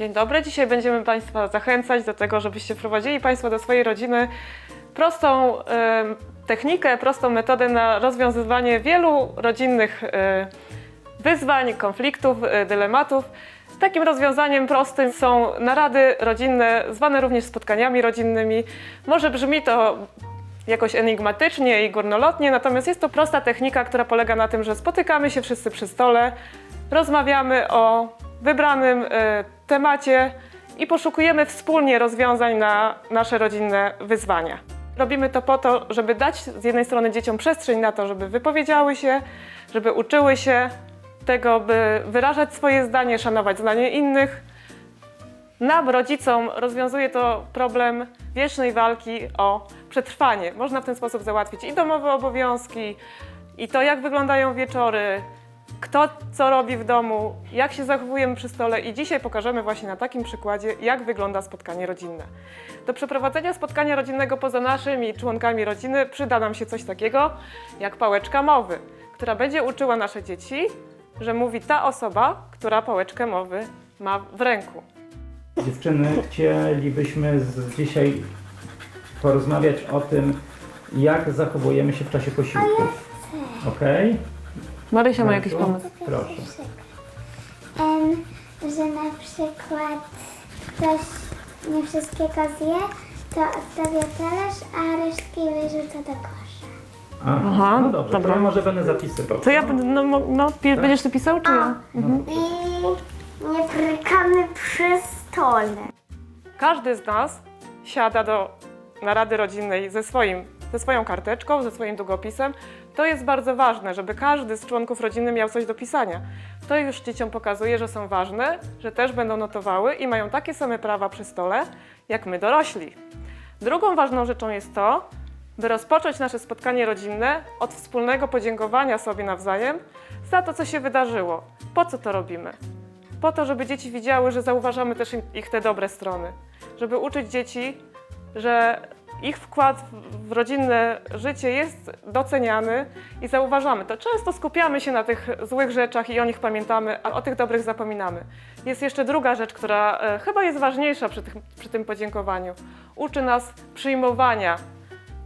Dzień dobry. Dzisiaj będziemy Państwa zachęcać do tego, żebyście wprowadzili Państwo do swojej rodziny prostą em, technikę, prostą metodę na rozwiązywanie wielu rodzinnych e, wyzwań, konfliktów, e, dylematów. Takim rozwiązaniem prostym są narady rodzinne, zwane również spotkaniami rodzinnymi. Może brzmi to jakoś enigmatycznie i górnolotnie, natomiast jest to prosta technika, która polega na tym, że spotykamy się wszyscy przy stole, rozmawiamy o wybranym e, temacie i poszukujemy wspólnie rozwiązań na nasze rodzinne wyzwania. Robimy to po to, żeby dać z jednej strony dzieciom przestrzeń na to, żeby wypowiedziały się, żeby uczyły się tego, by wyrażać swoje zdanie, szanować zdanie innych, nam, rodzicom, rozwiązuje to problem wiecznej walki o przetrwanie. Można w ten sposób załatwić i domowe obowiązki, i to, jak wyglądają wieczory, kto co robi w domu, jak się zachowujemy przy stole. I dzisiaj pokażemy właśnie na takim przykładzie, jak wygląda spotkanie rodzinne. Do przeprowadzenia spotkania rodzinnego poza naszymi członkami rodziny przyda nam się coś takiego jak pałeczka mowy, która będzie uczyła nasze dzieci, że mówi ta osoba, która pałeczkę mowy ma w ręku. Dziewczyny, chcielibyśmy z, dzisiaj porozmawiać o tym, jak zachowujemy się w czasie posiłku. Okej? Marysia ma jakiś pomysł. Proszę. Em, że na przykład ktoś nie wszystkiego zje, to odstawia talerz, a resztki wyrzuca do kosza. Aha, Aha, no dobrze, dobra. to ja może będę zapisywał. To ja będę, no, mo- no pi- będziesz ty pisał, czy ja? Mhm. I nie prykamy przy stole. Każdy z nas siada do narady rodzinnej ze, swoim, ze swoją karteczką, ze swoim długopisem. To jest bardzo ważne, żeby każdy z członków rodziny miał coś do pisania. To już dzieciom pokazuje, że są ważne, że też będą notowały i mają takie same prawa przy stole, jak my dorośli. Drugą ważną rzeczą jest to, by rozpocząć nasze spotkanie rodzinne od wspólnego podziękowania sobie nawzajem za to, co się wydarzyło. Po co to robimy? Po to, żeby dzieci widziały, że zauważamy też ich te dobre strony. Żeby uczyć dzieci, że ich wkład w- rodzinne życie jest doceniany i zauważamy to. Często skupiamy się na tych złych rzeczach i o nich pamiętamy, a o tych dobrych zapominamy. Jest jeszcze druga rzecz, która e, chyba jest ważniejsza przy, tych, przy tym podziękowaniu. Uczy nas przyjmowania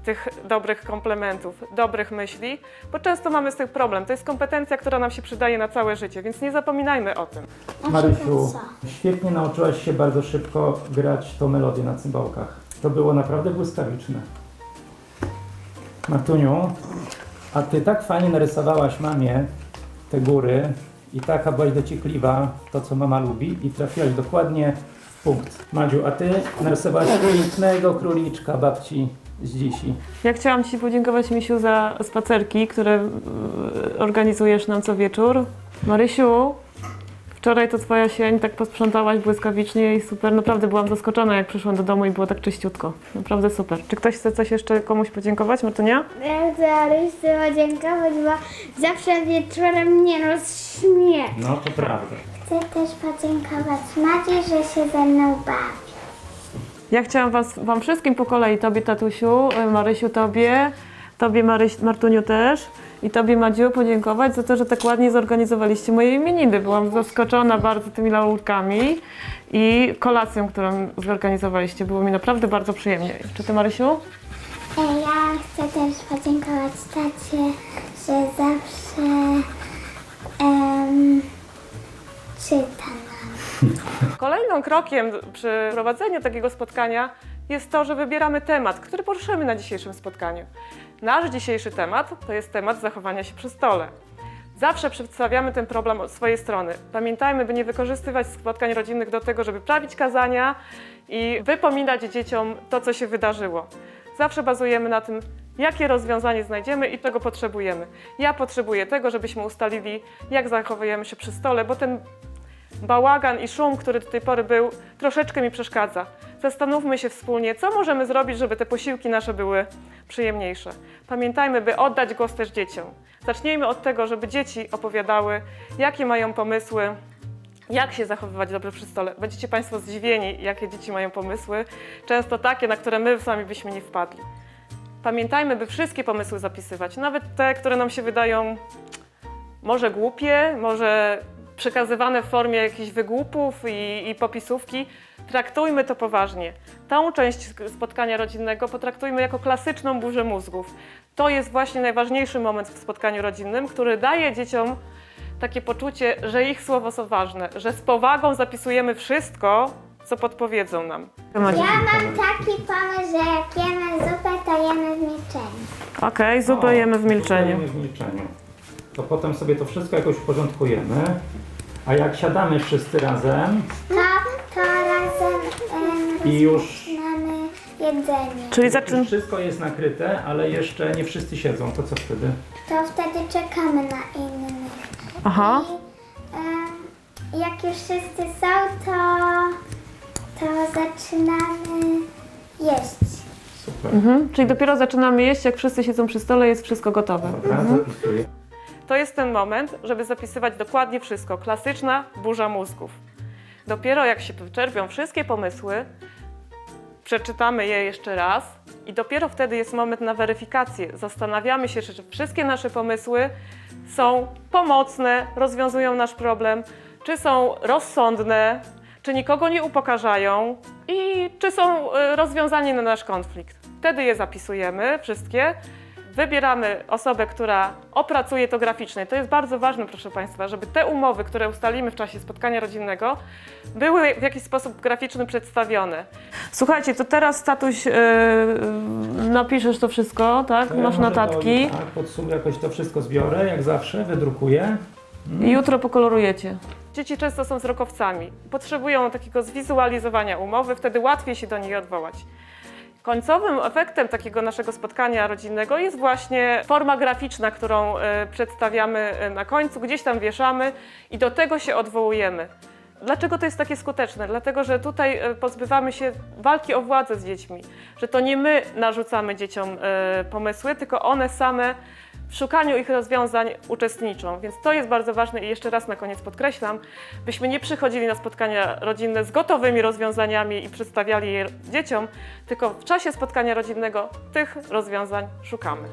tych dobrych komplementów, dobrych myśli, bo często mamy z tym problem. To jest kompetencja, która nam się przydaje na całe życie, więc nie zapominajmy o tym. Marysiu, świetnie nauczyłaś się bardzo szybko grać tą melodię na cymbałkach. To było naprawdę błyskawiczne. Martuniu, a ty tak fajnie narysowałaś mamie te góry i taka byłaś dociekliwa, to co mama lubi i trafiłaś dokładnie w punkt. Madziu, a ty narysowałaś pięknego króliczka babci z dzisi. Ja chciałam Ci podziękować, Misiu, za spacerki, które y, organizujesz nam co wieczór. Marysiu, wczoraj to Twoja sień tak posprzątałaś błyskawicznie i super. Naprawdę byłam zaskoczona, jak przyszłam do domu i było tak czyściutko. Naprawdę super. Czy ktoś chce coś jeszcze komuś podziękować, Martunia? Bardzo chcę podziękować, bo zawsze wieczorem mnie rozśmiecha. No to prawda. Chcę też podziękować Madzie, że się ze mną bawi. Ja chciałam was, Wam wszystkim po kolei, Tobie tatusiu, y, Marysiu Tobie, Tobie Maryś, Martuniu też i Tobie Madziu podziękować za to, że tak ładnie zorganizowaliście moje imieniny. Byłam zaskoczona bardzo tymi laurkami i kolacją, którą zorganizowaliście. Było mi naprawdę bardzo przyjemnie. Czy Ty Marysiu? Ja chcę też podziękować tacie, że zawsze em, czyta nam. Kolejnym krokiem przy prowadzeniu takiego spotkania jest to, że wybieramy temat, który poruszymy na dzisiejszym spotkaniu. Nasz dzisiejszy temat to jest temat zachowania się przy stole. Zawsze przedstawiamy ten problem od swojej strony. Pamiętajmy, by nie wykorzystywać spotkań rodzinnych do tego, żeby prawić kazania i wypominać dzieciom to, co się wydarzyło. Zawsze bazujemy na tym, jakie rozwiązanie znajdziemy i czego potrzebujemy. Ja potrzebuję tego, żebyśmy ustalili, jak zachowujemy się przy stole, bo ten bałagan i szum, który do tej pory był, troszeczkę mi przeszkadza. Zastanówmy się wspólnie, co możemy zrobić, żeby te posiłki nasze były przyjemniejsze. Pamiętajmy, by oddać głos też dzieciom. Zacznijmy od tego, żeby dzieci opowiadały, jakie mają pomysły, jak się zachowywać dobrze przy stole. Będziecie Państwo zdziwieni, jakie dzieci mają pomysły, często takie, na które my sami byśmy nie wpadli. Pamiętajmy, by wszystkie pomysły zapisywać, nawet te, które nam się wydają może głupie, może przekazywane w formie jakichś wygłupów i, i popisówki. Traktujmy to poważnie. Tą część spotkania rodzinnego potraktujmy jako klasyczną burzę mózgów. To jest właśnie najważniejszy moment w spotkaniu rodzinnym, który daje dzieciom takie poczucie, że ich słowo są ważne, że z powagą zapisujemy wszystko, co podpowiedzą nam. Ja mam taki pomysł, że jak jemy zupę, to jemy w milczeniu. Okej, zupę jemy w zupę milczeniu. jemy w milczeniu. To potem sobie to wszystko jakoś uporządkujemy. A jak siadamy wszyscy razem To, to razem em, i już jedzenie. Czyli zaczyn... wszystko jest nakryte, ale jeszcze nie wszyscy siedzą, to co wtedy? To wtedy czekamy na innych. Aha. I em, jak już wszyscy są, to, to zaczynamy jeść. Super. Mhm. Czyli dopiero zaczynamy jeść, jak wszyscy siedzą przy stole, jest wszystko gotowe. Dobra, zapisuję. To jest ten moment, żeby zapisywać dokładnie wszystko. Klasyczna burza mózgów. Dopiero jak się wyczerpią wszystkie pomysły, przeczytamy je jeszcze raz i dopiero wtedy jest moment na weryfikację. Zastanawiamy się, czy wszystkie nasze pomysły są pomocne, rozwiązują nasz problem, czy są rozsądne, czy nikogo nie upokarzają i czy są y, rozwiązaniem na nasz konflikt. Wtedy je zapisujemy wszystkie. Wybieramy osobę, która opracuje to graficznie. To jest bardzo ważne, proszę Państwa, żeby te umowy, które ustalimy w czasie spotkania rodzinnego, były w jakiś sposób graficzny przedstawione. Słuchajcie, to teraz tatuś yy, napiszesz to wszystko, tak? To ja Masz może notatki To, tak, podsumuję jakoś to wszystko zbiorę, jak zawsze, wydrukuję. i jutro pokolorujecie. Dzieci często są wzrokowcami. Potrzebują takiego zwizualizowania umowy, wtedy łatwiej się do niej odwołać. Końcowym efektem takiego naszego spotkania rodzinnego jest właśnie forma graficzna, którą e, przedstawiamy e, na końcu, gdzieś tam wieszamy i do tego się odwołujemy. Dlaczego to jest takie skuteczne? Dlatego, że tutaj e, pozbywamy się walki o władzę z dziećmi, że to nie my narzucamy dzieciom pomysły, tylko one same w szukaniu ich rozwiązań uczestniczą. Więc to jest bardzo ważne i jeszcze raz na koniec podkreślam, byśmy nie przychodzili na spotkania rodzinne z gotowymi rozwiązaniami i przedstawiali je dzieciom, tylko w czasie spotkania rodzinnego tych rozwiązań szukamy.